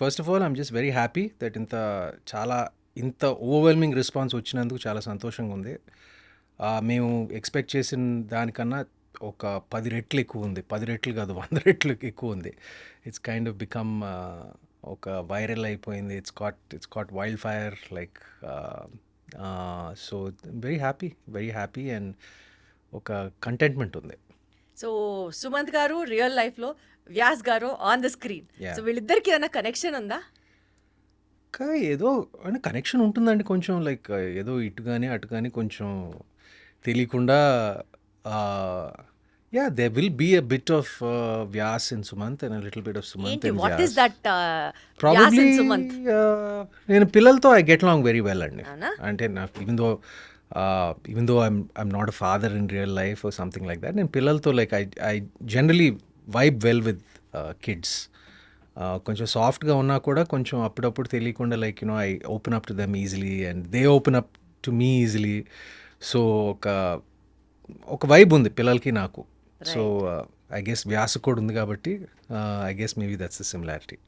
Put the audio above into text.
First of all I'm just very happy that ఇంత చాలా ఇంత ఓవర్వెల్మింగ్ రెస్పాన్స్ వచ్చినందుకు చాలా సంతోషంగా ఉంది. మేము ఎక్స్పెక్ట్ చేసిన దానికన్నా ఒక పది రెట్లు ఎక్కువ ఉంది. పది రెట్లు కాదు వంద రెట్లు ఎక్కువ ఉంది. ఇట్స్ కైండ్ ఆఫ్ బికమ్ ఒక వైరల్ అయిపోయింది. It's caught it's caught wild fire like so very happy very happy and ఒక కంటెంట్మెంట్ ఉంది. సో సుమంత్ గారు రియల్ లైఫ్లో వ్యాస్ గారు ఆన్ ద స్క్రీన్. సో వీళ్ళిద్దరికి ఏదైనా కనెక్షన్ ఉందా? ఏదో అంటే కనెక్షన్ ఉంటుందండి కొంచెం లైక్ ఏదో ఇటు కానీ అటు కానీ కొంచెం తెలియకుండా yeah they will be a bit of Vyas in Sumanth and little bit of Sumanth what Vyas. That probably Sumanth? నేను పిల్లలతో I get long very well అండి? అంటే నాకు even though even though I'm I'm not a father in real life or something like that నేను పిల్లలతో like I I generally vibe well with kids కొంచెం సాఫ్ట్గా ఉన్నా కూడా కొంచెం అప్పుడప్పుడు తెలియకుండా like you know I open up to them easily and they open up to me easily so ఒక ఒక వైబ్ ఉంది పిల్లలకి నాకు. సో ఐ గెస్ వ్యాస కూడా ఉంది కాబట్టి I guess maybe that's the similarity